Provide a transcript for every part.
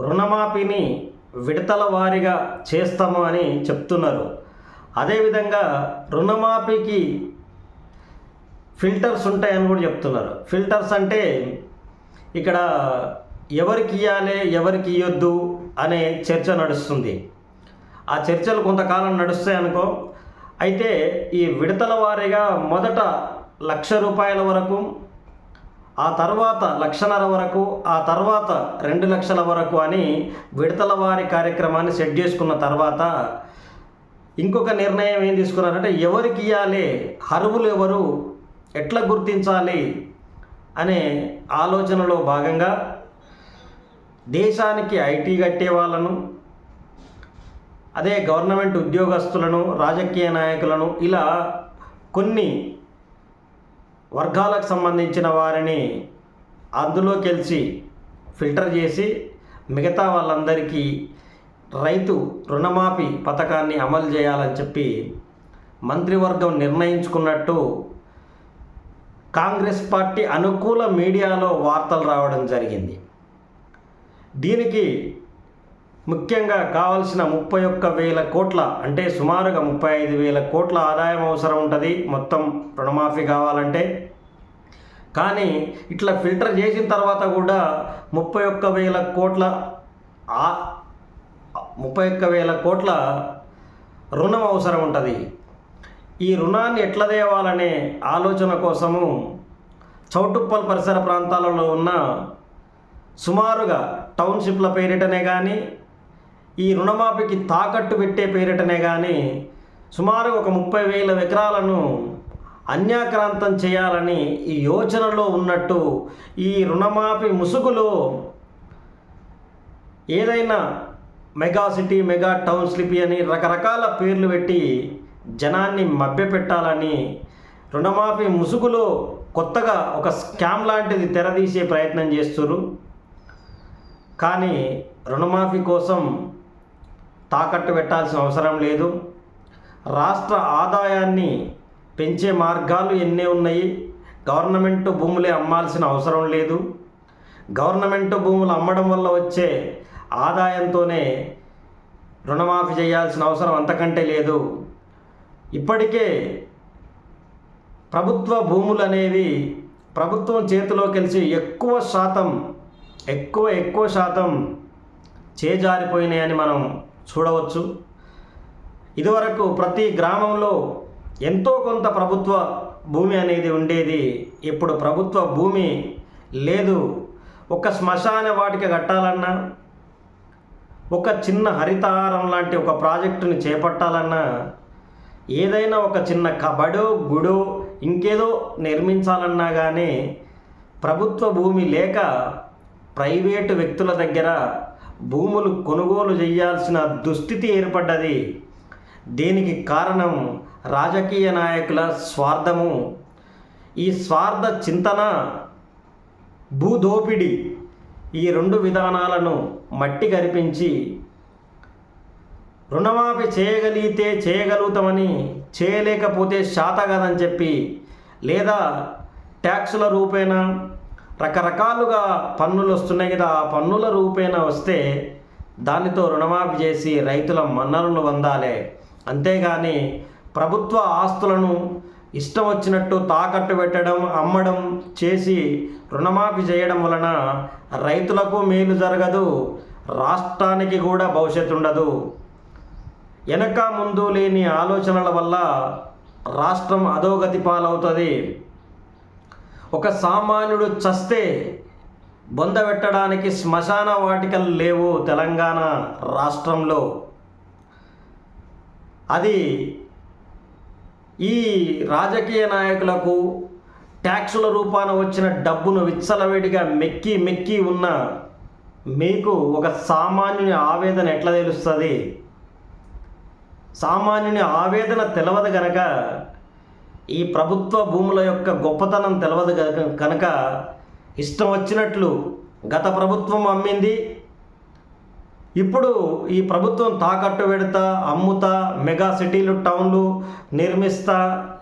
రుణమాఫీని విడతల వారీగా చేస్తాము అని చెప్తున్నారు. అదేవిధంగా రుణమాఫీకి ఫిల్టర్స్ ఉంటాయని కూడా చెప్తున్నారు. ఫిల్టర్స్ అంటే ఇక్కడ ఎవరికి ఇవ్వాలి ఎవరికి ఇవ్వద్దు అనే చర్చ నడుస్తుంది. ఆ చర్చలు కొంతకాలం నడుస్తాయి అనుకో. అయితే ఈ విడతల వారీగా మొదట లక్ష రూపాయల వరకు ఆ తర్వాత లక్షన్నర వరకు ఆ తర్వాత రెండు లక్షల వరకు అని విడతల వారి కార్యక్రమాన్ని సెట్ చేసుకున్న తర్వాత ఇంకొక నిర్ణయం ఏం తీసుకున్నారంటే ఎవరికి ఇవ్వాలి అరువులు ఎవరు ఎట్లా గుర్తించాలి అనే ఆలోచనలో భాగంగా దేశానికి ఐటీ కట్టే వాళ్ళను అదే గవర్నమెంట్ ఉద్యోగస్తులను రాజకీయ నాయకులను ఇలా కొన్ని వర్గాలకు సంబంధించిన వారిని అందులో కలిసి ఫిల్టర్ చేసి మిగతా వాళ్ళందరికీ రైతు రుణమాఫీ పథకాన్ని అమలు చేయాలని చెప్పి మంత్రివర్గం నిర్ణయించుకున్నట్టు కాంగ్రెస్ పార్టీ అనుకూల మీడియాలో వార్తలు రావడం జరిగింది. దీనికి ముఖ్యంగా కావలసిన ముప్పై ఒక్క వేల కోట్ల అంటే సుమారుగా ముప్పై ఐదు వేల కోట్ల ఆదాయం అవసరం ఉంటుంది. మొత్తం రుణమాఫీ కావాలంటే. కానీ ఇట్లా ఫిల్టర్ చేసిన తర్వాత కూడా ముప్పై ఒక్క వేల కోట్ల ముప్పై ఒక్క వేల కోట్ల రుణం అవసరం ఉంటుంది. ఈ రుణాన్ని ఎట్లా తేవాలనే ఆలోచన కోసము చౌటుప్పల్ పరిసర ప్రాంతాలలో ఉన్న సుమారుగా టౌన్షిప్ల పేరిటనే కానీ ఈ రుణమాఫీకి తాకట్టు పెట్టే పేరిటనే కానీ సుమారు ఒక ముప్పై వేల ఎకరాలను అన్యాక్రాంతం చేయాలని ఈ యోచనలో ఉన్నట్టు ఈ రుణమాఫీ ముసుగులో ఏదైనా మెగా సిటీ మెగా టౌన్ స్లిపి అని రకరకాల పేర్లు పెట్టి జనాన్ని మభ్యపెట్టాలని రుణమాఫీ ముసుగులో కొత్తగా ఒక స్కామ్ లాంటిది తెరదీసే ప్రయత్నం చేస్తున్నారు కానీ రుణమాఫీ కోసం తాకట్టు పెట్టాల్సిన అవసరం లేదు. రాష్ట్ర ఆదాయాన్ని పెంచే మార్గాలు ఎన్నే ఉన్నాయి? గవర్నమెంట్ భూములే అమ్మాల్సిన అవసరం లేదు. గవర్నమెంట్ భూములు అమ్మడం వల్ల వచ్చే ఆదాయంతోనే రుణమాఫీ చేయాల్సిన అవసరం అంతకంటే లేదు. ఇప్పటికే ప్రభుత్వ భూములు అనేవి ప్రభుత్వం చేతిలో కలిసి ఎక్కువ శాతం ఎక్కువ ఎక్కువ శాతం చేజారిపోయినాయని మనం చూడవచ్చు. ఇదివరకు ప్రతి గ్రామంలో ఎంతో కొంత ప్రభుత్వ భూమి అనేది ఉండేది. ఇప్పుడు ప్రభుత్వ భూమి లేదు. ఒక శ్మశాన వాటిక కట్టాలన్నా ఒక చిన్న హరితారం లాంటి ఒక ప్రాజెక్టుని చేపట్టాలన్నా ఏదైనా ఒక చిన్న కబడో గుడో ఇంకేదో నిర్మించాలన్నా కానీ ప్రభుత్వ భూమి లేక ప్రైవేటు వ్యక్తుల దగ్గర భూములు కొనుగోలు చేయాల్సిన దుస్థితి ఏర్పడ్డది. దీనికి కారణం రాజకీయ నాయకుల స్వార్థము. ఈ స్వార్థ చింతన భూదోపిడి ఈ రెండు విధానాలను మట్టి కరిపించి రుణమాఫీ చేయగలిగితే చేయగలుగుతామని చేయలేకపోతే శాతగాదని చెప్పి లేదా ట్యాక్సుల రూపేణా రకరకాలుగా పన్నులు వస్తున్నాయి కదా. ఆ పన్నుల రూపేణా వస్తే దానితో రుణమాఫీ చేసి రైతుల మన్ననలు పొందాలి అంతేగాని ప్రభుత్వ ఆస్తులను ఇష్టం వచ్చినట్టు తాకట్టు పెట్టడం అమ్మడం చేసి రుణమాఫీ చేయడం వలన రైతులకు మేలు జరగదు. రాష్ట్రానికి కూడా భవిష్యత్తు ఉండదు. వెనక ముందు లేని ఆలోచనల వల్ల రాష్ట్రం అధోగతి పాలవుతుంది. ఒక సామాన్యుడు చస్తే బొందబెట్టడానికి శ్మశాన వాటికలు లేవు తెలంగాణ రాష్ట్రంలో. అది ఈ రాజకీయ నాయకులకు ట్యాక్సుల రూపాన వచ్చిన డబ్బును విచ్చలవిడిగా మెక్కి మెక్కి ఉన్న మీకు ఒక సామాన్యుని ఆవేదన ఎట్లా తెలుస్తుంది? సామాన్యుని ఆవేదన తెలవదు గనక ఈ ప్రభుత్వ భూముల యొక్క గొప్పతనం తెలవదు కనుక ఇష్టం వచ్చినట్లు గత ప్రభుత్వం అమ్మింది. ఇప్పుడు ఈ ప్రభుత్వం తాకట్టు పెడతా అమ్ముతా మెగా సిటీలు టౌన్లు నిర్మిస్తా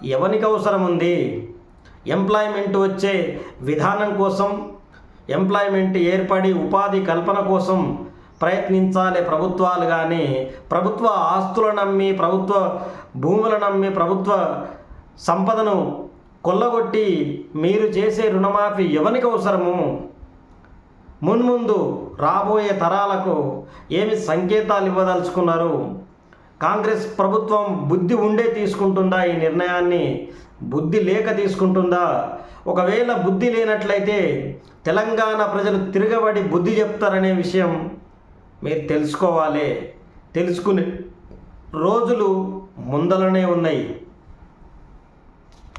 ఎవరికి అవసరం ఉంది? ఎంప్లాయ్మెంట్ వచ్చే విధానం కోసం ఎంప్లాయ్మెంట్ ఏర్పడి ఉపాధి కల్పన కోసం ప్రయత్నించాలి ప్రభుత్వాలు కానీ ప్రభుత్వ ఆస్తులను నమ్మి ప్రభుత్వ భూములను నమ్మి ప్రభుత్వ సంపదను కొల్లగొట్టి మీరు చేసే రుణమాఫీ ఎవరికి అవసరము? మున్ముందు రాబోయే తరాలకు ఏమి సంకేతాలు ఇవ్వదలుచుకున్నారు? కాంగ్రెస్ ప్రభుత్వం బుద్ధి ఉండే తీసుకుంటుందా ఈ నిర్ణయాన్ని? బుద్ధి లేక తీసుకుంటుందా? ఒకవేళ బుద్ధి లేనట్లయితే తెలంగాణ ప్రజలు తిరగబడి బుద్ధి చెప్తారనే విషయం మీరు తెలుసుకోవాలి. తెలుసుకునే రోజులు ముందలనే ఉన్నాయి.